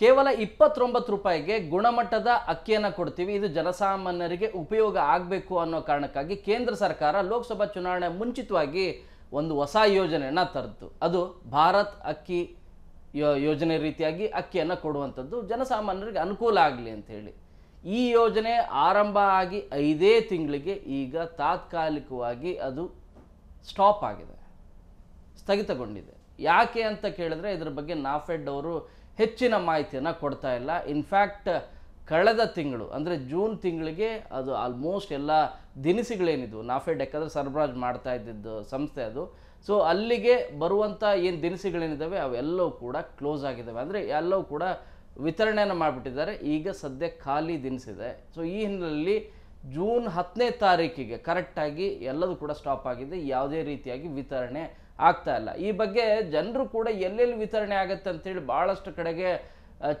ಕೇವಲ ಇಪ್ಪತ್ತೊಂಬತ್ತು ರೂಪಾಯಿಗೆ ಗುಣಮಟ್ಟದ ಅಕ್ಕಿಯನ್ನು ಕೊಡ್ತೀವಿ. ಇದು ಜನಸಾಮಾನ್ಯರಿಗೆ ಉಪಯೋಗ ಆಗಬೇಕು ಅನ್ನೋ ಕಾರಣಕ್ಕಾಗಿ ಕೇಂದ್ರ ಸರ್ಕಾರ ಲೋಕಸಭಾ ಚುನಾವಣೆ ಮುಂಚಿತವಾಗಿ ಒಂದು ಹೊಸ ಯೋಜನೆಯನ್ನು ತರದ್ದು ಅದು ಭಾರತ್ ಅಕ್ಕಿ ಯೋಜನೆ ರೀತಿಯಾಗಿ ಅಕ್ಕಿಯನ್ನು ಕೊಡುವಂಥದ್ದು ಜನಸಾಮಾನ್ಯರಿಗೆ ಅನುಕೂಲ ಆಗಲಿ ಅಂತ ಹೇಳಿ. ಈ ಯೋಜನೆ ಆರಂಭ ಆಗಿ ಐದೇ ತಿಂಗಳಿಗೆ ಈಗ ತಾತ್ಕಾಲಿಕವಾಗಿ ಅದು ಸ್ಟಾಪ್ ಆಗಿದೆ, ಸ್ಥಗಿತಗೊಂಡಿದೆ. ಯಾಕೆ ಅಂತ ಕೇಳಿದ್ರೆ ಇದ್ರ ಬಗ್ಗೆ ನಾಫೆಡ್ ಅವರು ಹೆಚ್ಚಿನ ಮಾಹಿತಿಯನ್ನು ಕೊಡ್ತಾ ಇಲ್ಲ. ಇನ್ಫ್ಯಾಕ್ಟ್ ಕಳೆದ ತಿಂಗಳು, ಅಂದರೆ ಜೂನ್ ತಿಂಗಳಿಗೆ ಅದು ಆಲ್ಮೋಸ್ಟ್ ಎಲ್ಲ ದಿನಸಿಗಳೇನಿದ್ವು. ನಾಫೆಡ್ ಯಾಕಂದರೆ ಸರಬರಾಜು ಮಾಡ್ತಾ ಇದ್ದಿದ್ದು ಸಂಸ್ಥೆ ಅದು. ಸೊ ಅಲ್ಲಿಗೆ ಬರುವಂಥ ಏನು ದಿನಸಿಗಳೇನಿದ್ದಾವೆ, ಅವೆಲ್ಲವೂ ಕೂಡ ಕ್ಲೋಸ್ ಆಗಿದ್ದಾವೆ. ಅಂದರೆ ಎಲ್ಲವೂ ಕೂಡ ವಿತರಣೆಯನ್ನು ಮಾಡಿಬಿಟ್ಟಿದ್ದಾರೆ. ಈಗ ಸದ್ಯ ಖಾಲಿ ದಿನಸಿದೆ. ಸೊ ಈ ಹಿನ್ನೆಲೆಯಲ್ಲಿ ಜೂನ್ ಹತ್ತನೇ ತಾರೀಕಿಗೆ ಕರೆಕ್ಟಾಗಿ ಎಲ್ಲದೂ ಕೂಡ ಸ್ಟಾಪ್ ಆಗಿದೆ. ಯಾವುದೇ ರೀತಿಯಾಗಿ ವಿತರಣೆ ಆಗ್ತಾ ಇಲ್ಲ. ಈ ಬಗ್ಗೆ ಜನರು ಕೂಡ ಎಲ್ಲೆಲ್ಲಿ ವಿತರಣೆ ಆಗುತ್ತೆ ಅಂತೇಳಿ ಭಾಳಷ್ಟು ಕಡೆಗೆ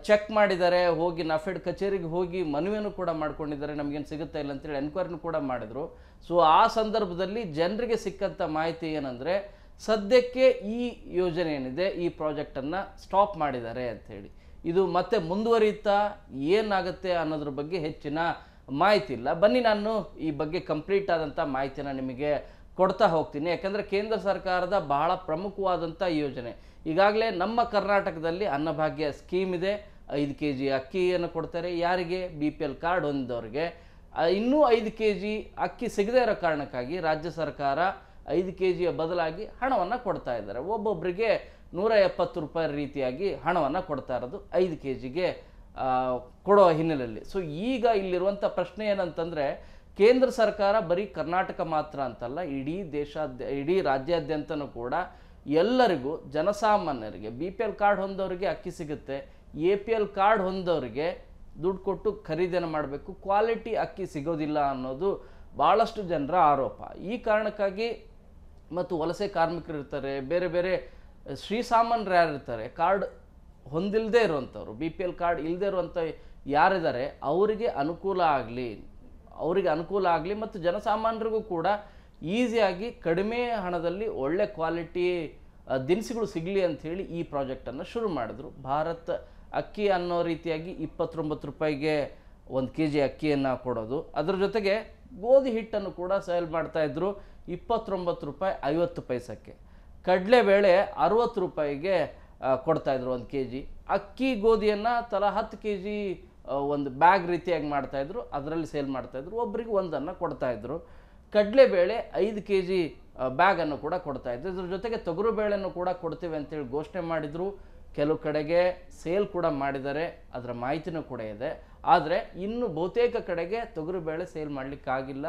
ಚೆಕ್ ಮಾಡಿದ್ದಾರೆ. ಹೋಗಿ ನಫೆಡ್ ಕಚೇರಿಗೆ ಹೋಗಿ ಮನವಿಯನ್ನು ಕೂಡ ಮಾಡ್ಕೊಂಡಿದ್ದಾರೆ. ನಮಗೇನು ಸಿಗುತ್ತಾ ಇಲ್ಲ ಅಂತೇಳಿ ಎನ್ಕ್ವೈರಿನೂ ಕೂಡ ಮಾಡಿದರು. ಸೊ ಆ ಸಂದರ್ಭದಲ್ಲಿ ಜನರಿಗೆ ಸಿಕ್ಕಂಥ ಮಾಹಿತಿ ಏನಂದರೆ, ಸದ್ಯಕ್ಕೆ ಈ ಯೋಜನೆ ಏನಿದೆ, ಈ ಪ್ರಾಜೆಕ್ಟನ್ನು ಸ್ಟಾಪ್ ಮಾಡಿದ್ದಾರೆ ಅಂಥೇಳಿ ಇದು ಮತ್ತೆ ಮುಂದುವರಿಯುತ್ತಾ, ಏನಾಗುತ್ತೆ ಅನ್ನೋದ್ರ ಬಗ್ಗೆ ಹೆಚ್ಚಿನ ಮಾಹಿತಿ ಇಲ್ಲ. ಬನ್ನಿ ನಾನು ಈ ಬಗ್ಗೆ ಕಂಪ್ಲೀಟ್ ಆದಂಥ ಮಾಹಿತಿನ ನಿಮಗೆ ಕೊಡ್ತಾ ಹೋಗ್ತೀನಿ. ಯಾಕಂದರೆ ಕೇಂದ್ರ ಸರ್ಕಾರದ ಬಹಳ ಪ್ರಮುಖವಾದಂಥ ಯೋಜನೆ. ಈಗಾಗಲೇ ನಮ್ಮ ಕರ್ನಾಟಕದಲ್ಲಿ ಅನ್ನಭಾಗ್ಯ ಸ್ಕೀಮ್ ಇದೆ. ಐದು ಕೆ ಜಿ ಅಕ್ಕಿಯನ್ನು ಕೊಡ್ತಾರೆ. ಯಾರಿಗೆ? ಬಿ ಪಿ ಎಲ್ ಕಾರ್ಡ್ ಹೊಂದಿದವ್ರಿಗೆ. ಇನ್ನೂ ಐದು ಕೆ ಜಿ ಅಕ್ಕಿ ಸಿಗದೇ ಇರೋ ಕಾರಣಕ್ಕಾಗಿ ರಾಜ್ಯ ಸರ್ಕಾರ ಐದು ಕೆ ಜಿಯ ಬದಲಾಗಿ ಹಣವನ್ನು ಕೊಡ್ತಾ ಇದ್ದಾರೆ. ಒಬ್ಬೊಬ್ಬರಿಗೆ ನೂರ ಎಪ್ಪತ್ತು ರೂಪಾಯಿ ರೀತಿಯಾಗಿ ಹಣವನ್ನು ಕೊಡ್ತಾ ಇರೋದು ಐದು ಕೆ ಜಿಗೆ ಕೊಡೋ ಹಿನ್ನೆಲೆಯಲ್ಲಿ. ಸೊ ಈಗ ಇಲ್ಲಿರುವಂಥ ಪ್ರಶ್ನೆ ಏನಂತಂದರೆ ಕೇಂದ್ರ ಸರ್ಕಾರ ಬರೀ ಕರ್ನಾಟಕ ಮಾತ್ರ ಅಂತಲ್ಲ, ಇಡೀ ದೇಶಾದ್ಯ, ಇಡೀ ರಾಜ್ಯಾದ್ಯಂತನೂ ಕೂಡ ಎಲ್ಲರಿಗೂ, ಜನಸಾಮಾನ್ಯರಿಗೆ ಬಿ ಪಿ ಎಲ್ ಕಾರ್ಡ್ ಹೊಂದವರಿಗೆ ಅಕ್ಕಿ ಸಿಗುತ್ತೆ. ಎ ಪಿ ಎಲ್ ಕಾರ್ಡ್ ಹೊಂದವರಿಗೆ ದುಡ್ಡು ಕೊಟ್ಟು ಖರೀದಿನ ಮಾಡಬೇಕು. ಕ್ವಾಲಿಟಿ ಅಕ್ಕಿ ಸಿಗೋದಿಲ್ಲ ಅನ್ನೋದು ಭಾಳಷ್ಟು ಜನರ ಆರೋಪ. ಈ ಕಾರಣಕ್ಕಾಗಿ ಮತ್ತು ವಲಸೆ ಕಾರ್ಮಿಕರು ಇರ್ತಾರೆ, ಬೇರೆ ಬೇರೆ ಶ್ರೀಸಾಮಾನ್ಯರು ಯಾರಿರ್ತಾರೆ ಕಾರ್ಡ್ ಹೊಂದಿಲ್ಲದೆ ಇರುವಂಥವ್ರು ಬಿ ಪಿ ಎಲ್ ಕಾರ್ಡ್ ಇಲ್ಲದೆ ಇರುವಂಥ ಯಾರಿದ್ದಾರೆ, ಅವರಿಗೆ ಅನುಕೂಲ ಆಗಲಿ. ಅವರಿಗೆ ಅನುಕೂಲ ಆಗಲಿ ಮತ್ತು ಜನಸಾಮಾನ್ಯರಿಗೂ ಕೂಡ ಈಸಿಯಾಗಿ ಕಡಿಮೆ ಹಣದಲ್ಲಿ ಒಳ್ಳೆ ಕ್ವಾಲಿಟಿ ದಿನಸಿಗಳು ಸಿಗಲಿ ಅಂಥೇಳಿ ಈ ಪ್ರಾಜೆಕ್ಟನ್ನು ಶುರು ಮಾಡಿದ್ರು. ಭಾರತ್ ಅಕ್ಕಿ ಅನ್ನೋ ರೀತಿಯಾಗಿ ಇಪ್ಪತ್ತೊಂಬತ್ತು ರೂಪಾಯಿಗೆ ಒಂದು ಕೆ ಜಿ ಅಕ್ಕಿಯನ್ನು ಕೊಡೋದು. ಅದರ ಜೊತೆಗೆ ಗೋಧಿ ಹಿಟ್ಟನ್ನು ಕೂಡ ಸೇಲ್ ಮಾಡ್ತಾಯಿದ್ರು ಇಪ್ಪತ್ತೊಂಬತ್ತು ರೂಪಾಯಿ ಐವತ್ತು ಪೈಸಕ್ಕೆ. ಕಡಲೆಬೇಳೆ ಅರುವತ್ತು ರೂಪಾಯಿಗೆ ಕೊಡ್ತಾಯಿದ್ರು ಒಂದು ಕೆ ಜಿ ಅಕ್ಕಿ ಗೋಧಿಯನ್ನು ತಲಾ ಹತ್ತು ಕೆ ಜಿ ಒಂದು ಬ್ಯಾಗ್ ರೀತಿಯಾಗಿ ಮಾಡ್ತಾಯಿದ್ರು ಅದರಲ್ಲಿ ಸೇಲ್ ಮಾಡ್ತಾಯಿದ್ರು ಒಬ್ಬರಿಗೆ ಒಂದನ್ನು ಕೊಡ್ತಾಯಿದ್ರು ಕಡಲೆಬೇಳೆ ಐದು ಕೆ ಜಿ ಬ್ಯಾಗನ್ನು ಕೂಡ ಕೊಡ್ತಾಯಿದ್ರು ಇದ್ರ. ಜೊತೆಗೆ ತೊಗರು ಬೇಳೆಯನ್ನು ಕೂಡ ಕೊಡ್ತೀವಿ ಅಂತೇಳಿ ಘೋಷಣೆ ಮಾಡಿದರು. ಕೆಲವು ಕಡೆಗೆ ಸೇಲ್ ಕೂಡ ಮಾಡಿದ್ದಾರೆ, ಅದರ ಮಾಹಿತಿನೂ ಕೂಡ ಇದೆ. ಆದರೆ ಇನ್ನು ಬಹುತೇಕ ಕಡೆಗೆ ತೊಗರು ಬೇಳೆ ಸೇಲ್ ಮಾಡಲಿಕ್ಕಾಗಿಲ್ಲ.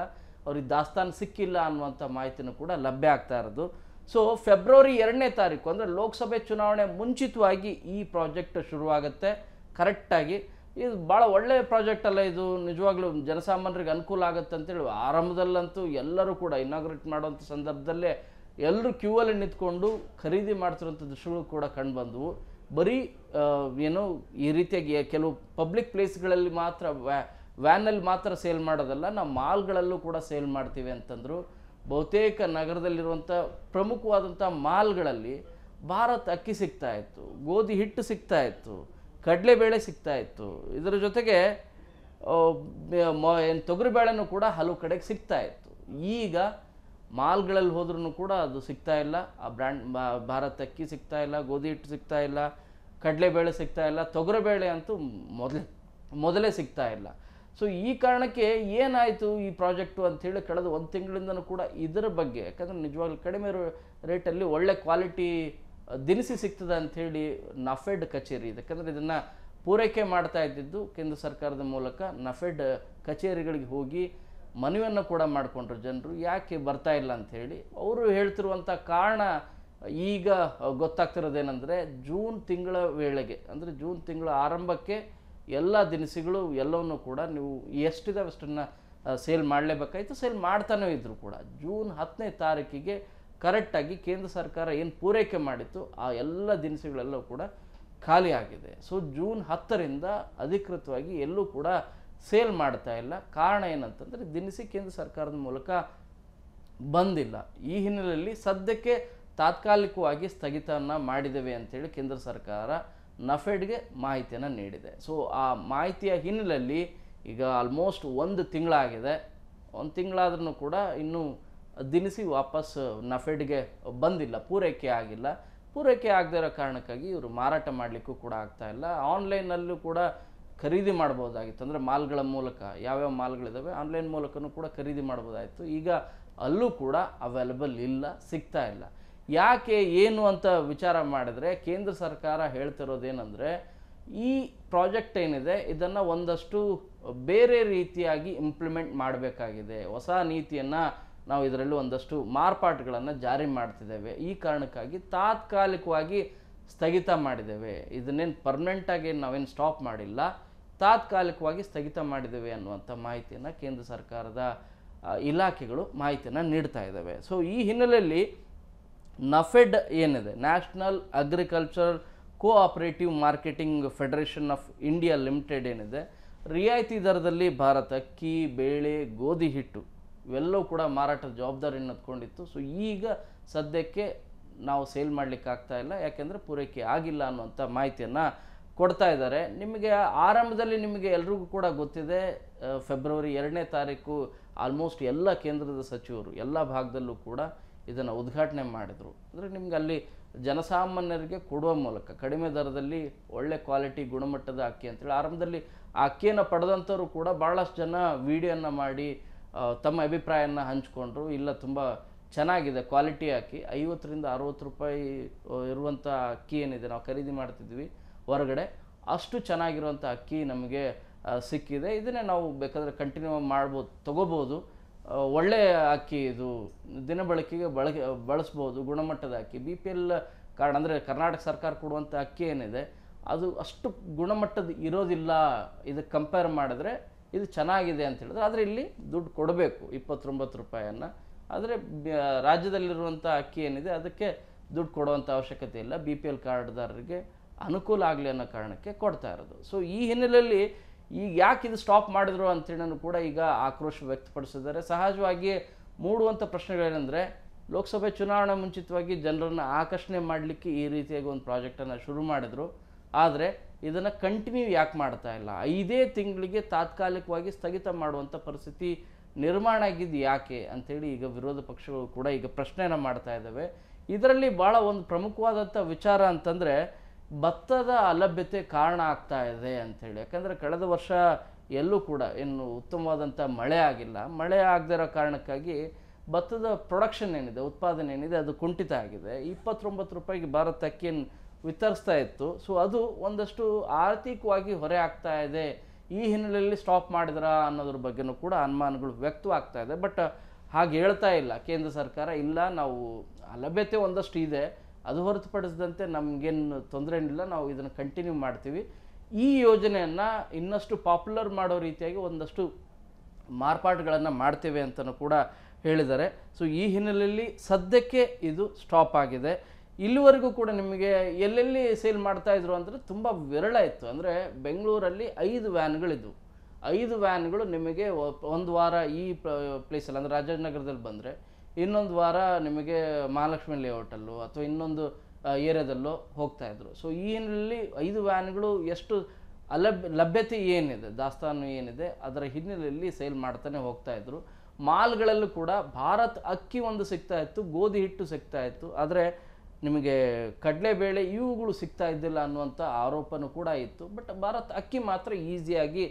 ಅವ್ರಿಗೆ ದಾಸ್ತಾನು ಸಿಕ್ಕಿಲ್ಲ ಅನ್ನುವಂಥ ಮಾಹಿತಿನೂ ಕೂಡ ಲಭ್ಯ ಆಗ್ತಾ ಇರೋದು. ಸೊ, ಫೆಬ್ರವರಿ ಎರಡನೇ ತಾರೀಕು ಅಂದರೆ ಲೋಕಸಭೆ ಚುನಾವಣೆ ಮುಂಚಿತವಾಗಿ ಈ ಪ್ರಾಜೆಕ್ಟ್ ಶುರುವಾಗುತ್ತೆ. ಕರೆಕ್ಟಾಗಿ ಇದು ಭಾಳ ಒಳ್ಳೆಯ ಪ್ರಾಜೆಕ್ಟ್ ಅಲ್ಲ ಇದು. ನಿಜವಾಗ್ಲೂ ಜನಸಾಮಾನ್ಯರಿಗೆ ಅನುಕೂಲ ಆಗುತ್ತೆ ಅಂತೇಳಿ ಆರಂಭದಲ್ಲಂತೂ ಎಲ್ಲರೂ ಕೂಡ ಇನಾಗ್ರೇಟ್ ಮಾಡುವಂಥ ಸಂದರ್ಭದಲ್ಲೇ ಎಲ್ಲರೂ ಕ್ಯೂ ಅಲ್ಲಿ ನಿಂತ್ಕೊಂಡು ಖರೀದಿ ಮಾಡ್ತಿರೋಂಥ ದೃಶ್ಯಗಳು ಕೂಡ ಕಂಡುಬಂದವು. ಬರೀ ಏನು ಈ ರೀತಿಯಾಗಿ ಕೆಲವು ಪಬ್ಲಿಕ್ ಪ್ಲೇಸ್ಗಳಲ್ಲಿ ಮಾತ್ರ ವ್ಯಾ ವ್ಯಾನಲ್ಲಿ ಮಾತ್ರ ಸೇಲ್ ಮಾಡೋದಲ್ಲ, ನಾವು ಮಾಲ್ಗಳಲ್ಲೂ ಕೂಡ ಸೇಲ್ ಮಾಡ್ತೀವಿ ಅಂತಂದರು. ಬಹುತೇಕ ನಗರದಲ್ಲಿರುವಂಥ ಪ್ರಮುಖವಾದಂಥ ಮಾಲ್ಗಳಲ್ಲಿ ಭಾರತ್ ಅಕ್ಕಿ ಸಿಗ್ತಾ ಇತ್ತು, ಗೋಧಿ ಹಿಟ್ಟು ಸಿಗ್ತಾ ಇತ್ತು ಕಡಲೆಬೇಳೆ ಸಿಗ್ತಾ ಇತ್ತು. ಇದರ ಜೊತೆಗೆ ಏನು ತೊಗರಿಬೇಳೆನೂ ಕೂಡ ಹಲವು ಕಡೆಗೆ ಸಿಗ್ತಾ ಇತ್ತು. ಈಗ ಮಾಲ್ಗಳಲ್ಲಿ ಹೋದ್ರೂ ಕೂಡ ಅದು ಸಿಗ್ತಾ ಇಲ್ಲ. ಆ ಬ್ರ್ಯಾಂಡ್ ಭಾರತ ಅಕ್ಕಿ ಸಿಗ್ತಾ ಇಲ್ಲ, ಗೋಧಿ ಹಿಟ್ಟು ಸಿಗ್ತಾ ಇಲ್ಲ ಕಡಲೆಬೇಳೆ ಸಿಗ್ತಾ ಇಲ್ಲ ತೊಗರಿಬೇಳೆ ಅಂತೂ ಮೊದಲೇ ಮೊದಲೇ ಸಿಗ್ತಾ ಇಲ್ಲ. ಸೊ, ಈ ಕಾರಣಕ್ಕೆ ಏನಾಯಿತು ಈ ಪ್ರಾಜೆಕ್ಟು ಅಂಥೇಳಿ ಕಳೆದ ಒಂದು ತಿಂಗಳಿಂದನೂ ಕೂಡ ಇದರ ಬಗ್ಗೆ, ಯಾಕಂದರೆ ನಿಜವಾಗ್ಲೂ ಕಡಿಮೆ ರೇಟಲ್ಲಿ ಒಳ್ಳೆ ಕ್ವಾಲಿಟಿ ದಿನಸಿ ಸಿಗ್ತದೆ ಅಂಥೇಳಿ ನಫೆಡ್ ಕಚೇರಿ ಯಾಕಂದರೆ ಇದನ್ನು ಪೂರೈಕೆ ಮಾಡ್ತಾ ಇದ್ದಿದ್ದು ಕೇಂದ್ರ ಸರ್ಕಾರದ ಮೂಲಕ ನಫೆಡ್ ಕಚೇರಿಗಳಿಗೆ ಹೋಗಿ ಮನವಿಯನ್ನು ಕೂಡ ಮಾಡಿಕೊಂಡ್ರು ಜನರು. ಯಾಕೆ ಬರ್ತಾ ಇಲ್ಲ ಅಂಥೇಳಿ ಅವರು ಹೇಳ್ತಿರುವಂಥ ಕಾರಣ ಈಗ ಗೊತ್ತಾಗ್ತಿರೋದೇನೆಂದರೆ ಜೂನ್ ತಿಂಗಳ ವೇಳೆಗೆ, ಅಂದರೆ ಜೂನ್ ತಿಂಗಳ ಆರಂಭಕ್ಕೆ ಎಲ್ಲ ದಿನಸಿಗಳು ಎಲ್ಲವನ್ನು ಕೂಡ ನೀವು ಎಷ್ಟಿದೆ ಅಷ್ಟನ್ನು ಸೇಲ್ ಮಾಡಲೇಬೇಕಾಯಿತು. ಸೇಲ್ ಮಾಡ್ತಾನೇ ಇದ್ದರು ಕೂಡ. ಜೂನ್ ಹತ್ತನೇ ತಾರೀಕಿಗೆ ಕರೆಕ್ಟಾಗಿ ಕೇಂದ್ರ ಸರ್ಕಾರ ಏನು ಪೂರೈಕೆ ಮಾಡಿತ್ತು, ಆ ಎಲ್ಲ ದಿನಸಿಗಳೆಲ್ಲವೂ ಕೂಡ ಖಾಲಿಯಾಗಿದೆ ಸೊ ಜೂನ್ ಹತ್ತರಿಂದ ಅಧಿಕೃತವಾಗಿ ಎಲ್ಲೂ ಕೂಡ ಸೇಲ್ ಮಾಡ್ತಾ ಇಲ್ಲ. ಕಾರಣ ಏನಂತಂದರೆ, ದಿನಸಿ ಕೇಂದ್ರ ಸರ್ಕಾರದ ಮೂಲಕ ಬಂದಿಲ್ಲ. ಈ ಹಿನ್ನೆಲೆಯಲ್ಲಿ ಸದ್ಯಕ್ಕೆ ತಾತ್ಕಾಲಿಕವಾಗಿ ಸ್ಥಗಿತವನ್ನು ಮಾಡಿದ್ದೇವೆ ಅಂತೇಳಿ ಕೇಂದ್ರ ಸರ್ಕಾರ ನಫೆಡ್ಗೆ ಮಾಹಿತಿಯನ್ನು ನೀಡಿದೆ. ಸೊ ಆ ಮಾಹಿತಿಯ ಹಿನ್ನೆಲೆಯಲ್ಲಿ ಈಗ ಆಲ್ಮೋಸ್ಟ್ ಒಂದು ತಿಂಗಳಾಗಿದೆ. ಒಂದು ತಿಂಗಳಾದ್ರೂ ಕೂಡ ಇನ್ನೂ ದಿನಸಿ ವಾಪಸ್ ನಫೆಡ್ಗೆ ಬಂದಿಲ್ಲ. ಪೂರೈಕೆ ಆಗಿಲ್ಲ. ಪೂರೈಕೆ ಆಗದೇ ಇರೋ ಕಾರಣಕ್ಕಾಗಿ ಇವರು ಮಾರಾಟ ಮಾಡಲಿಕ್ಕೂ ಕೂಡ ಆಗ್ತಾ ಇಲ್ಲ. ಆನ್ಲೈನಲ್ಲೂ ಕೂಡ ಖರೀದಿ ಮಾಡ್ಬೋದಾಗಿತ್ತು. ಅಂದರೆ ಮಾಲ್ಗಳ ಮೂಲಕ ಯಾವ್ಯಾವ ಮಾಲ್ಗಳಿದ್ದಾವೆ ಆನ್ಲೈನ್ ಮೂಲಕನೂ ಕೂಡ ಖರೀದಿ ಮಾಡ್ಬೋದಾಯಿತು ಈಗ ಅಲ್ಲೂ ಕೂಡ ಅವೈಲಬಲ್ ಇಲ್ಲ, ಸಿಗ್ತಾ ಇಲ್ಲ. ಯಾಕೆ, ಏನು ಅಂತ ವಿಚಾರ ಮಾಡಿದ್ರೆ, ಕೇಂದ್ರ ಸರ್ಕಾರ ಹೇಳ್ತಿರೋದೇನೆಂದರೆ, ಈ ಪ್ರಾಜೆಕ್ಟ್ ಏನಿದೆ, ಇದನ್ನು ಒಂದಷ್ಟು ಬೇರೆ ರೀತಿಯಾಗಿ ಇಂಪ್ಲಿಮೆಂಟ್ ಮಾಡಬೇಕಾಗಿದೆ. ಹೊಸ ನೀತಿಯನ್ನು ನಾವು ಇದರಲ್ಲಿ ಒಂದಷ್ಟು ಮಾರ್ಪಾಟುಗಳನ್ನು ಜಾರಿ ಮಾಡ್ತಿದ್ದೇವೆ. ಈ ಕಾರಣಕ್ಕಾಗಿ ತಾತ್ಕಾಲಿಕವಾಗಿ ಸ್ಥಗಿತ ಮಾಡಿದ್ದೇವೆ. ಇದನ್ನೇನು ಪರ್ಮನೆಂಟಾಗಿ ನಾವೇನು ಸ್ಟಾಪ್ ಮಾಡಿಲ್ಲ. ತಾತ್ಕಾಲಿಕವಾಗಿ ಸ್ಥಗಿತ ಮಾಡಿದ್ದೇವೆ ಅನ್ನುವಂಥ ಮಾಹಿತಿಯನ್ನು ಕೇಂದ್ರ ಸರ್ಕಾರದ ಇಲಾಖೆಗಳು ಮಾಹಿತಿಯನ್ನು ನೀಡ್ತಾ ಇದ್ದಾವೆ. ಸೊ ಈ ಹಿನ್ನೆಲೆಯಲ್ಲಿ ನಫೆಡ್ ಏನಿದೆ? National Agriculture Cooperative Marketing Federation of India Limited ಏನಿದೆ? ರಿಯಾಯಿತಿ ದರದಲ್ಲಿ ಭಾರತ ಅಕ್ಕಿ ಬೇಳೆ, ಗೋಧಿ ಹಿಟ್ಟು ಇವೆಲ್ಲವೂ ಕೂಡ ಮಾರಾಟದ ಜವಾಬ್ದಾರಿಯನ್ನು ಹೊತ್ಕೊಂಡಿತ್ತು. ಸೊ ಈಗ ಸದ್ಯಕ್ಕೆ ನಾವು ಸೇಲ್ ಮಾಡಲಿಕ್ಕೆ ಆಗ್ತಾ ಇಲ್ಲ. ಯಾಕೆಂದರೆ ಪೂರೈಕೆ ಆಗಿಲ್ಲ ಅನ್ನುವಂಥ ಮಾಹಿತಿಯನ್ನು ಕೊಡ್ತಾ ಇದ್ದಾರೆ. ನಿಮಗೆ ಆರಂಭದಲ್ಲಿ ನಿಮಗೆ ಎಲ್ರಿಗೂ ಕೂಡ ಗೊತ್ತಿದೆ ಫೆಬ್ರವರಿ ಎರಡನೇ ತಾರೀಕು ಆಲ್ಮೋಸ್ಟ್ ಎಲ್ಲ ಕೇಂದ್ರದ ಸಚಿವರು, ಎಲ್ಲ ಭಾಗದಲ್ಲೂ ಕೂಡ ಇದನ್ನು ಉದ್ಘಾಟನೆ ಮಾಡಿದರು. ಅಂದರೆ ನಿಮ್ಗೆ ಅಲ್ಲಿ ಜನಸಾಮಾನ್ಯರಿಗೆ ಕೊಡುವ ಮೂಲಕ, ಕಡಿಮೆ ದರದಲ್ಲಿ ಒಳ್ಳೆ ಕ್ವಾಲಿಟಿ ಗುಣಮಟ್ಟದ ಅಕ್ಕಿ ಅಂತೇಳಿ ಆರಂಭದಲ್ಲಿ ಆ ಅಕ್ಕಿಯನ್ನು ಪಡೆದಂಥವ್ರು ಕೂಡ ಭಾಳಷ್ಟು ಜನ ವಿಡಿಯೋನ ಮಾಡಿ ತಮ್ಮ ಅಭಿಪ್ರಾಯನ ಹಂಚಿಕೊಂಡ್ರು. ಇಲ್ಲ, ತುಂಬ ಚೆನ್ನಾಗಿದೆ ಕ್ವಾಲಿಟಿ ಅಕ್ಕಿ ಐವತ್ತರಿಂದ ಅರುವತ್ತು ರೂಪಾಯಿ ಇರುವಂಥ ಅಕ್ಕಿ ಏನಿದೆ ನಾವು ಖರೀದಿ ಮಾಡ್ತಿದ್ವಿ ಹೊರಗಡೆ. ಅಷ್ಟು ಚೆನ್ನಾಗಿರುವಂಥ ಅಕ್ಕಿ ನಮಗೆ ಸಿಕ್ಕಿದೆ. ಇದನ್ನೇ ನಾವು ಬೇಕಾದರೆ ಕಂಟಿನ್ಯೂ ಮಾಡ್ಬೋದು, ತೊಗೋಬೋದು. ಒಳ್ಳೆಯ ಅಕ್ಕಿ ಇದು. ದಿನ ಬಳಕೆಗೆ ಬಳಕೆ, ಬಳಸ್ಬೋದು, ಗುಣಮಟ್ಟದ ಅಕ್ಕಿ. ಬಿ ಪಿ ಎಲ್ ಕಾರ್ಡ್ ಅಂದರೆ ಕರ್ನಾಟಕ ಸರ್ಕಾರ ಕೊಡುವಂಥ ಅಕ್ಕಿ ಏನಿದೆ, ಅದು ಅಷ್ಟು ಗುಣಮಟ್ಟದ ಇರೋದಿಲ್ಲ. ಇದಕ್ಕೆ ಕಂಪೇರ್ ಮಾಡಿದ್ರೆ ಇದು ಚೆನ್ನಾಗಿದೆ ಅಂತ ಹೇಳಿದ್ರೆ ಆದರೆ ಇಲ್ಲಿ ದುಡ್ಡು ಕೊಡಬೇಕು, ಇಪ್ಪತ್ತೊಂಬತ್ತು ರೂಪಾಯಿಯನ್ನು ಆದರೆ ರಾಜ್ಯದಲ್ಲಿರುವಂಥ ಅಕ್ಕಿ ಏನಿದೆ ಅದಕ್ಕೆ ದುಡ್ಡು ಕೊಡುವಂಥ ಅವಶ್ಯಕತೆ ಇಲ್ಲ. ಬಿ ಪಿ ಎಲ್ ಕಾರ್ಡ್ದಾರರಿಗೆ ಅನುಕೂಲ ಆಗಲಿ ಅನ್ನೋ ಕಾರಣಕ್ಕೆ ಕೊಡ್ತಾ ಇರೋದು. ಸೊ ಈ ಹಿನ್ನೆಲೆಯಲ್ಲಿ ಈಗ ಯಾಕೆ ಇದು ಸ್ಟಾಪ್ ಮಾಡಿದ್ರು ಅಂತೇಳಿ ಕೂಡ ಈಗ ಆಕ್ರೋಶ ವ್ಯಕ್ತಪಡಿಸಿದ್ದಾರೆ. ಸಹಜವಾಗಿ ಮೂಡುವಂಥ ಪ್ರಶ್ನೆಗಳೇನೆಂದರೆ ಲೋಕಸಭೆ ಚುನಾವಣೆ ಮುಂಚಿತವಾಗಿ ಜನರನ್ನು ಆಕರ್ಷಣೆ ಮಾಡಲಿಕ್ಕೆ ಈ ರೀತಿಯಾಗಿ ಒಂದು ಪ್ರಾಜೆಕ್ಟನ್ನು ಶುರು ಮಾಡಿದರು. ಆದರೆ ಇದನ್ನು ಕಂಟಿನ್ಯೂ ಯಾಕೆ ಮಾಡ್ತಾ ಇಲ್ಲ? ಐದೇ ತಿಂಗಳಿಗೆ ತಾತ್ಕಾಲಿಕವಾಗಿ ಸ್ಥಗಿತ ಮಾಡುವಂಥ ಪರಿಸ್ಥಿತಿ ನಿರ್ಮಾಣ ಆಗಿದ್ದು ಯಾಕೆ ಅಂಥೇಳಿ ಈಗ ವಿರೋಧ ಪಕ್ಷಗಳು ಕೂಡ ಈಗ ಪ್ರಶ್ನೆಯನ್ನು ಮಾಡ್ತಾ ಇದ್ದಾವೆ ಇದರಲ್ಲಿ ಭಾಳ ಒಂದು ಪ್ರಮುಖವಾದಂಥ ವಿಚಾರ ಅಂತಂದರೆ ಭತ್ತದ ಅಲಭ್ಯತೆ ಕಾರಣ ಆಗ್ತಾ ಇದೆ ಅಂಥೇಳಿ ಯಾಕಂದರೆ ಕಳೆದ ವರ್ಷ ಎಲ್ಲೂ ಕೂಡ ಏನು ಉತ್ತಮವಾದಂಥ ಮಳೆ ಆಗಿಲ್ಲ. ಮಳೆ ಆಗದಿರೋ ಕಾರಣಕ್ಕಾಗಿ ಭತ್ತದ ಪ್ರೊಡಕ್ಷನ್ ಏನಿದೆ, ಉತ್ಪಾದನೆ ಏನಿದೆ, ಅದು ಕುಂಠಿತ ಆಗಿದೆ. ಇಪ್ಪತ್ತೊಂಬತ್ತು ರೂಪಾಯಿಗೆ ಭಾರತ ಅಕ್ಕಿಯನ್ನು ವಿತರಿಸ್ತಾ ಇತ್ತು. ಸೊ ಅದು ಒಂದಷ್ಟು ಆರ್ಥಿಕವಾಗಿ ಹೊರೆ ಆಗ್ತಾ ಇದೆ. ಈ ಹಿನ್ನೆಲೆಯಲ್ಲಿ ಸ್ಟಾಪ್ ಮಾಡಿದ್ರ ಅನ್ನೋದ್ರ ಬಗ್ಗೆನೂ ಕೂಡ ಅನುಮಾನಗಳು ವ್ಯಕ್ತವಾಗ್ತಾ ಇದೆ. ಬಟ್ ಹಾಗೆ ಹೇಳ್ತಾ ಇಲ್ಲ. ಕೇಂದ್ರ ಸರ್ಕಾರ ಇಲ್ಲ, ನಾವು ಅಲಭ್ಯತೆ ಒಂದಷ್ಟು ಇದೆ. ಅದು ಹೊರತುಪಡಿಸಿದಂತೆ ನಮಗೇನು ತೊಂದರೆ ಏನಿಲ್ಲ, ನಾವು ಇದನ್ನು ಕಂಟಿನ್ಯೂ ಮಾಡ್ತೀವಿ. ಈ ಯೋಜನೆಯನ್ನು ಇನ್ನಷ್ಟು ಪಾಪ್ಯುಲರ್ ಮಾಡೋ ರೀತಿಯಾಗಿ ಒಂದಷ್ಟು ಮಾರ್ಪಾಟುಗಳನ್ನು ಮಾಡ್ತೇವೆ ಅಂತಲೂ ಕೂಡ ಹೇಳಿದ್ದಾರೆ. ಸೊ ಈ ಹಿನ್ನೆಲೆಯಲ್ಲಿ ಸದ್ಯಕ್ಕೆ ಇದು ಸ್ಟಾಪ್ ಆಗಿದೆ. ಇಲ್ಲಿವರೆಗೂ ಕೂಡ ನಿಮಗೆ ಎಲ್ಲೆಲ್ಲಿ ಸೇಲ್ ಮಾಡ್ತಾಯಿದ್ರು ಅಂದರೆ ತುಂಬ ವಿರಳ ಇತ್ತು. ಅಂದರೆ ಬೆಂಗಳೂರಲ್ಲಿ ಐದು ವ್ಯಾನ್ಗಳಿದ್ವು. ಐದು ವ್ಯಾನ್ಗಳು ನಿಮಗೆ ಒಂದು ವಾರ ಈ ಪ್ಲೇಸಲ್ಲಿ ಅಂದರೆ ರಾಜಾಜನಗರದಲ್ಲಿ ಬಂದರೆ ಇನ್ನೊಂದು ವಾರ ನಿಮಗೆ ಮಹಾಲಕ್ಷ್ಮಿ ಲೇಔಟಲ್ಲೋ ಅಥವಾ ಇನ್ನೊಂದು ಏರಿಯಾದಲ್ಲೋ ಹೋಗ್ತಾ ಇದ್ರು. ಸೊ ಈ ಹಿನ್ನೆಲೆಯಲ್ಲಿ ಐದು ವ್ಯಾನ್ಗಳು ಎಷ್ಟು ಅಲಭ್ಯ, ಲಭ್ಯತೆ ಏನಿದೆ, ದಾಸ್ತಾನು ಏನಿದೆ, ಅದರ ಹಿನ್ನೆಲೆಯಲ್ಲಿ ಸೇಲ್ ಮಾಡ್ತಾನೆ ಹೋಗ್ತಾ ಇದ್ರು. ಮಾಲ್ಗಳಲ್ಲೂ ಕೂಡ ಭಾರತ್ ಅಕ್ಕಿ ಒಂದು ಸಿಗ್ತಾ ಇತ್ತು, ಗೋಧಿ ಹಿಟ್ಟು ಸಿಗ್ತಾ ಇತ್ತು. ಆದರೆ ನಿಮಗೆ ಕಡಲೆಬೇಳೆ ಇವುಗಳು ಸಿಗ್ತಾ ಇದ್ದಿಲ್ಲ ಅನ್ನುವಂಥ ಆರೋಪನೂ ಕೂಡ ಇತ್ತು. ಬಟ್ ಭಾರತ್ ಅಕ್ಕಿ ಮಾತ್ರ ಈಸಿಯಾಗಿ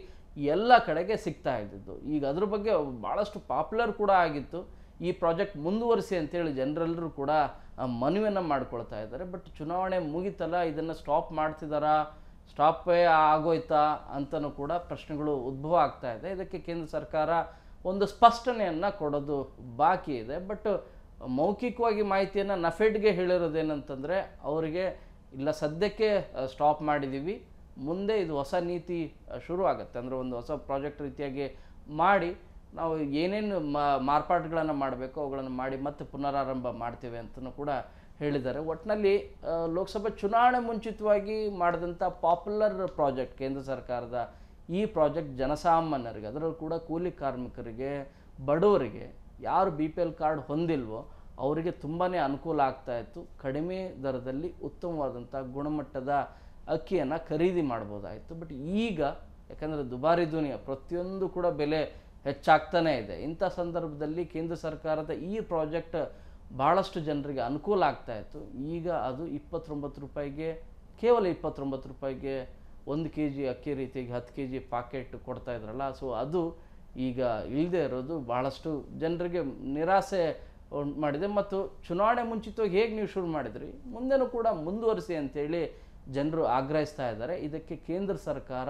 ಎಲ್ಲ ಕಡೆಗೆ ಸಿಗ್ತಾ ಇದ್ದಿದ್ದು. ಈಗ ಅದ್ರ ಬಗ್ಗೆ ಭಾಳಷ್ಟು ಪಾಪ್ಯುಲರ್ ಕೂಡ ಆಗಿತ್ತು. ಈ ಪ್ರಾಜೆಕ್ಟ್ ಮುಂದುವರಿಸಿ ಅಂತೇಳಿ ಜನರೆಲ್ಲರೂ ಕೂಡ ಮನವಿಯನ್ನು ಮಾಡ್ಕೊಳ್ತಾ ಇದ್ದಾರೆ. ಬಟ್ ಚುನಾವಣೆ ಮುಗಿತಲ್ಲ, ಇದನ್ನು ಸ್ಟಾಪ್ ಮಾಡ್ತಿದ್ದಾರಾ ಸ್ಟಾಪೇ ಆಗೋಯ್ತಾ ಅಂತಲೂ ಕೂಡ ಪ್ರಶ್ನೆಗಳು ಉದ್ಭವ ಆಗ್ತಾ ಇದೆ. ಇದಕ್ಕೆ ಕೇಂದ್ರ ಸರ್ಕಾರ ಒಂದು ಸ್ಪಷ್ಟನೆಯನ್ನು ಕೊಡೋದು ಬಾಕಿ ಇದೆ. ಬಟ್ ಮೌಖಿಕವಾಗಿ ಮಾಹಿತಿಯನ್ನು ನಫೆಡ್ಗೆ ಹೇಳಿರೋದೇನಂತಂದರೆ, ಅವರಿಗೆ ಇಲ್ಲ ಸದ್ಯಕ್ಕೆ ಸ್ಟಾಪ್ ಮಾಡಿದ್ದೀವಿ ಮುಂದೆ ಇದು ಹೊಸ ನೀತಿ ಶುರು ಆಗುತ್ತೆ ಅಂದರೆ ಒಂದು ಹೊಸ ಪ್ರಾಜೆಕ್ಟ್ ರೀತಿಯಾಗಿ ಮಾಡಿ, ನಾವು ಏನೇನು ಮಾರ್ಪಾಟುಗಳನ್ನು ಮಾಡಬೇಕು, ಅವುಗಳನ್ನು ಮಾಡಿ ಮತ್ತೆ ಪುನರಾರಂಭ ಮಾಡ್ತೇವೆ ಅಂತಲೂ ಕೂಡ ಹೇಳಿದ್ದಾರೆ. ಒಟ್ಟಿನಲ್ಲಿ ಲೋಕಸಭೆ ಚುನಾವಣೆ ಮುಂಚಿತವಾಗಿ ಮಾಡಿದಂಥ ಪಾಪ್ಯುಲರ್ ಪ್ರಾಜೆಕ್ಟ್ ಕೇಂದ್ರ ಸರ್ಕಾರದ ಈ ಪ್ರಾಜೆಕ್ಟ್ ಜನಸಾಮಾನ್ಯರಿಗೆ, ಅದರಲ್ಲೂ ಕೂಡ ಕೂಲಿ ಕಾರ್ಮಿಕರಿಗೆ, ಬಡವರಿಗೆ ಯಾರು ಬಿ ಪಿ ಎಲ್ ಕಾರ್ಡ್ ಹೊಂದಿಲ್ವೋ ಅವರಿಗೆ ತುಂಬಾ ಅನುಕೂಲ ಆಗ್ತಾ ಇತ್ತು. ಕಡಿಮೆ ದರದಲ್ಲಿ ಉತ್ತಮವಾದಂಥ ಗುಣಮಟ್ಟದ ಅಕ್ಕಿಯನ್ನು ಖರೀದಿ ಮಾಡ್ಬೋದಾಗಿತ್ತು ಬಟ್ ಈಗ ಯಾಕಂದರೆ ದುಬಾರಿ ದುನಿಯಾ, ಪ್ರತಿಯೊಂದು ಕೂಡ ಬೆಲೆ ಹೆಚ್ಚಾಗ್ತಾನೇ ಇದೆ. ಇಂಥ ಸಂದರ್ಭದಲ್ಲಿ ಕೇಂದ್ರ ಸರ್ಕಾರದ ಈ ಪ್ರಾಜೆಕ್ಟ್ ಭಾಳಷ್ಟು ಜನರಿಗೆ ಅನುಕೂಲ ಆಗ್ತಾ ಇತ್ತು. ಈಗ ಅದು ಇಪ್ಪತ್ತೊಂಬತ್ತು ರೂಪಾಯಿಗೆ, ಕೇವಲ ಇಪ್ಪತ್ತೊಂಬತ್ತು ರೂಪಾಯಿಗೆ ಒಂದು ಕೆ ಜಿ ಅಕ್ಕಿ ರೀತಿಗೆ ಹತ್ತು ಕೆ ಜಿ ಪಾಕೆಟ್ ಕೊಡ್ತಾ ಇದ್ರಲ್ಲ. ಸೊ ಅದು ಈಗ ಇಲ್ಲದೆ ಇರೋದು ಭಾಳಷ್ಟು ಜನರಿಗೆ ನಿರಾಸೆ ಉಂಟು ಮಾಡಿದೆ. ಮತ್ತು ಚುನಾವಣೆ ಮುಂಚಿತವಾಗಿ ಹೇಗೆ ನೀವು ಶುರು ಮಾಡಿದ್ರಿ? ಮುಂದೆನೂ ಕೂಡ ಮುಂದುವರಿಸಿ ಅಂತೇಳಿ ಜನರು ಆಗ್ರಹಿಸ್ತಾ ಇದ್ದಾರೆ. ಇದಕ್ಕೆ ಕೇಂದ್ರ ಸರ್ಕಾರ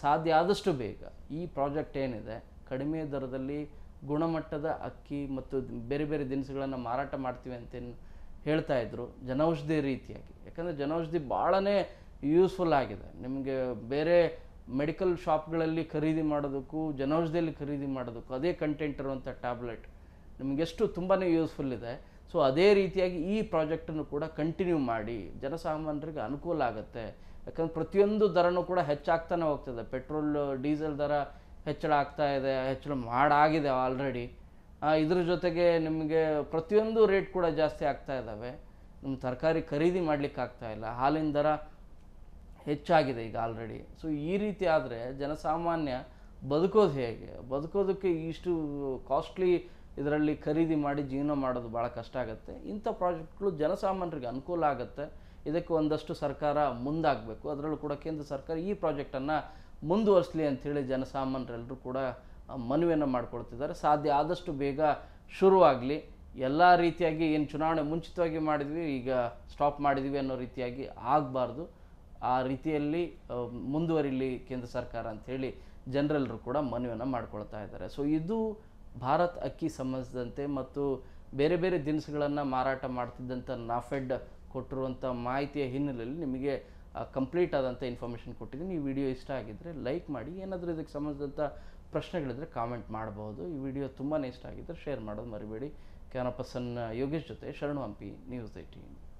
ಸಾಧ್ಯ ಆದಷ್ಟು ಬೇಗ. ಈ ಪ್ರಾಜೆಕ್ಟ್ ಏನಿದೆ? ಕಡಿಮೆ ದರದಲ್ಲಿ ಗುಣಮಟ್ಟದ ಅಕ್ಕಿ ಮತ್ತು ಬೇರೆ ಬೇರೆ ದಿನಸುಗಳನ್ನು ಮಾರಾಟ ಮಾಡ್ತೀವಿ ಅಂತ ಹೇಳ್ತಾ ಇದ್ರು ಜನೌಷಧಿ ರೀತಿಯಾಗಿ. ಯಾಕಂದರೆ ಜನೌಷಧಿ ಭಾಳನೇ ಯೂಸ್ಫುಲ್ ಆಗಿದೆ. ನಿಮಗೆ ಬೇರೆ ಮೆಡಿಕಲ್ ಶಾಪ್ಗಳಲ್ಲಿ ಖರೀದಿ ಮಾಡೋದಕ್ಕೂ, ಜನೌಷಧಿಯಲ್ಲಿ ಖರೀದಿ ಮಾಡೋದಕ್ಕೂ ಅದೇ ಕಂಟೆಂಟ್ ಇರುವಂಥ ಟ್ಯಾಬ್ಲೆಟ್ ನಿಮಗೆಷ್ಟು ತುಂಬಾ ಯೂಸ್ಫುಲ್ ಇದೆ. ಸೊ ಅದೇ ರೀತಿಯಾಗಿ ಈ ಪ್ರಾಜೆಕ್ಟನ್ನು ಕೂಡ ಕಂಟಿನ್ಯೂ ಮಾಡಿ ಜನಸಾಮಾನ್ಯರಿಗೆ ಅನುಕೂಲ ಆಗುತ್ತೆ. ಯಾಕಂದ್ರೆ ಪ್ರತಿಯೊಂದು ದರನೂ ಕೂಡ ಹೆಚ್ಚಾಗ್ತಾನೆ ಹೋಗ್ತದೆ. ಪೆಟ್ರೋಲ್, ಡೀಸೆಲ್ ದರ ಹೆಚ್ಚಳ ಆಗ್ತಾ ಇದೆ, ಹೆಚ್ಚಳ ಮಾಡಾಗಿದೆ ಆಲ್ರೆಡಿ ಇದ್ರ ಜೊತೆಗೆ ನಿಮಗೆ ಪ್ರತಿಯೊಂದು ರೇಟ್ ಕೂಡ ಜಾಸ್ತಿ ಆಗ್ತಾ ಇದ್ದಾವೆ. ನಿಮ್ಮ ತರಕಾರಿ ಖರೀದಿ ಮಾಡ್ಲಿಕ್ಕೆ ಆಗ್ತಾ ಇಲ್ಲ. ಹಾಲಿನ ದರ ಹೆಚ್ಚಾಗಿದೆ ಈಗ ಆಲ್ರೆಡಿ ಸೊ ಈ ರೀತಿ ಆದರೆ ಜನಸಾಮಾನ್ಯ ಬದುಕೋದು ಹೇಗೆ? ಬದುಕೋದಕ್ಕೆ ಇಷ್ಟು ಕಾಸ್ಟ್ಲಿ ಇದರಲ್ಲಿ ಖರೀದಿ ಮಾಡಿ ಜೀವನ ಮಾಡೋದು ಭಾಳ ಕಷ್ಟ ಆಗುತ್ತೆ. ಇಂಥ ಪ್ರಾಜೆಕ್ಟ್ಗಳು ಜನಸಾಮಾನ್ಯರಿಗೆ ಅನುಕೂಲ ಆಗುತ್ತೆ. ಇದಕ್ಕೆ ಒಂದಷ್ಟು ಸರ್ಕಾರ ಮುಂದಾಗಬೇಕು. ಅದರಲ್ಲೂ ಕೂಡ ಕೇಂದ್ರ ಸರ್ಕಾರ ಈ ಪ್ರಾಜೆಕ್ಟನ್ನು ಮುಂದುವರಿಸಲಿ ಅಂಥೇಳಿ ಜನಸಾಮಾನ್ಯರೆಲ್ಲರೂ ಕೂಡ ಮನವಿಯನ್ನು ಮಾಡಿಕೊಳ್ತಿದ್ದಾರೆ. ಸಾಧ್ಯ ಆದಷ್ಟು ಬೇಗ ಶುರುವಾಗಲಿ. ಎಲ್ಲ ರೀತಿಯಾಗಿ ಏನು ಚುನಾವಣೆ ಮುಂಚಿತವಾಗಿ ಮಾಡಿದ್ವಿ, ಈಗ ಸ್ಟಾಪ್ ಮಾಡಿದ್ವಿ ಅನ್ನೋ ರೀತಿಯಾಗಿ ಆಗಬಾರ್ದು. ಆ ರೀತಿಯಲ್ಲಿ ಮುಂದುವರಿಲಿ ಕೇಂದ್ರ ಸರ್ಕಾರ ಅಂಥೇಳಿ ಜನರೆಲ್ಲರೂ ಕೂಡ ಮನವಿಯನ್ನು ಮಾಡ್ಕೊಳ್ತಾ ಇದ್ದಾರೆ. ಸೊ ಇದು ಭಾರತ್ ಅಕ್ಕಿ ಸಂಬಂಧಿಸಿದಂತೆ ಮತ್ತು ಬೇರೆ ಬೇರೆ ದಿನಸುಗಳನ್ನು ಮಾರಾಟ ಮಾಡ್ತಿದ್ದಂಥ ನಾಫೆಡ್ ಕೊಟ್ಟಿರುವಂಥ ಮಾಹಿತಿಯ ಹಿನ್ನೆಲೆಯಲ್ಲಿ ನಿಮಗೆ ಕಂಪ್ಲೀಟ್ ಆದಂಥ ಇನ್ಫಾರ್ಮೇಷನ್ ಕೊಟ್ಟಿದ್ದೀನಿ. ಈ ವಿಡಿಯೋ ಇಷ್ಟ ಆಗಿದ್ದರೆ ಲೈಕ್ ಮಾಡಿ. ಏನಾದರೂ ಇದಕ್ಕೆ ಸಂಬಂಧಿಸಿದಂಥ ಪ್ರಶ್ನೆಗಳಿದ್ರೆ ಕಾಮೆಂಟ್ ಮಾಡಬಹುದು ಈ ವಿಡಿಯೋ ತುಂಬಾ ಇಷ್ಟ ಆಗಿದ್ದರೆ ಶೇರ್ ಮಾಡೋದು ಮರಿಬೇಡಿ. ಕ್ಯಾನಪರ್ಸನ್ ಯೋಗೇಶ್ ಜೊತೆ ಶರಣು ಹಂಪಿ ನ್ಯೂಸ್ ಏಟೀನ್